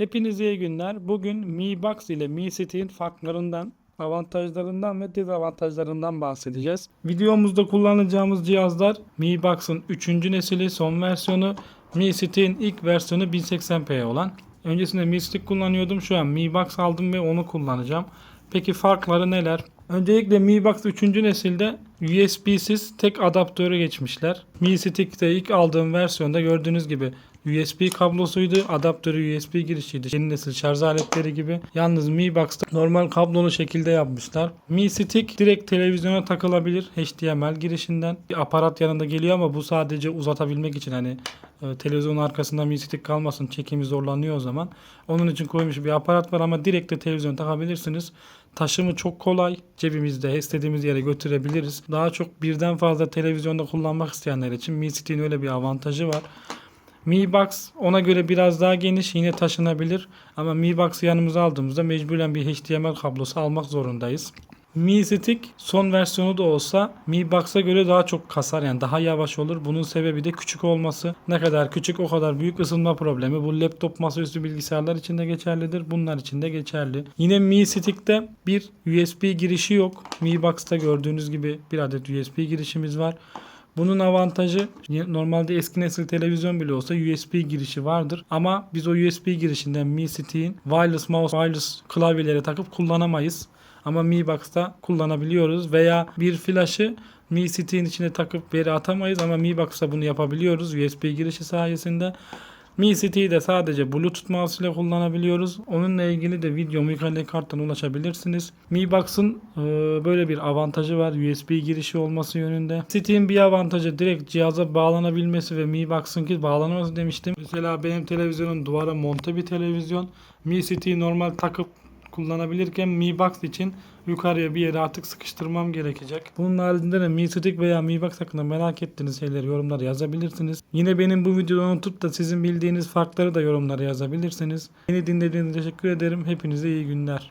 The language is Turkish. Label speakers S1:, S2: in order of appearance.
S1: Hepinize iyi günler. Bugün Mi Box ile Mi City'nin farklarından, avantajlarından ve dezavantajlarından bahsedeceğiz. Videomuzda kullanacağımız cihazlar Mi Box'ın 3. nesili son versiyonu, Mi City'nin ilk versiyonu 1080p olan. Öncesinde Mi Stick kullanıyordum. Şu an Mi Box aldım ve onu kullanacağım. Peki farkları neler? Öncelikle Mi Box 3. nesilde USB'siz tek adaptörü geçmişler. Mi Stick'te ilk aldığım versiyonda gördüğünüz gibi USB kablosuydu. Adaptörü USB girişiydi. Yeni nesil şarj aletleri gibi. Yalnız Mi Box'ta normal kablolu şekilde yapmışlar. Mi Stick direkt televizyona takılabilir. HDMI girişinden. Bir aparat yanında geliyor ama bu sadece uzatabilmek için hani e, televizyonun arkasında Mi Stick kalmasın. Çekimi zorlanıyor o zaman. Onun için koymuş bir aparat var ama direkt de televizyon takabilirsiniz. Taşımı çok kolay. Cebimizde istediğimiz yere götürebiliriz. Daha çok birden fazla televizyonda kullanmak isteyenler için Mi Stick'in öyle bir avantajı var. Mi Box ona göre biraz daha geniş yine taşınabilir ama Mi Box'ı yanımıza aldığımızda mecburen bir HDMI kablosu almak zorundayız. Mi Stick son versiyonu da olsa Mi Box'a göre daha çok kasar yani daha yavaş olur. Bunun sebebi de küçük olması. Ne kadar küçük o kadar büyük ısınma problemi. Bu laptop masaüstü bilgisayarlar için de geçerlidir. Bunlar için de geçerli. Yine Mi Stick'te bir USB girişi yok. Mi Box'ta gördüğünüz gibi bir adet USB girişimiz var. Bunun avantajı normalde eski nesil televizyon bile olsa USB girişi vardır. Ama biz o USB girişinden Mi Stick'in wireless mouse, wireless klavyeleri takıp kullanamayız. Ama Mi Box'ta kullanabiliyoruz veya bir flaşı Mi Stick'in içine takıp veri atamayız ama Mi Box'ta bunu yapabiliyoruz USB girişi sayesinde. Mi City'yi de sadece Bluetooth mouse ile kullanabiliyoruz. Onunla ilgili de videomu yukarıdaki karttan ulaşabilirsiniz. Mi Box'ın e, böyle bir avantajı var USB girişi olması yönünde. City'nin bir avantajı direkt cihaza bağlanabilmesi ve Mi Box'ınki bağlanaması demiştim. Mesela benim televizyonum duvara monte bir televizyon. Mi City'yi normal takıp kullanabilirken Mi Box için yukarıya bir yere artık sıkıştırmam gerekecek. Bunun haricinde de Mi Stick veya Mi Box hakkında merak ettiğiniz şeyleri yorumlara yazabilirsiniz. Yine benim bu videodan unutup da sizin bildiğiniz farkları da yorumlara yazabilirsiniz. Beni dinlediğiniz için teşekkür ederim. Hepinize iyi günler.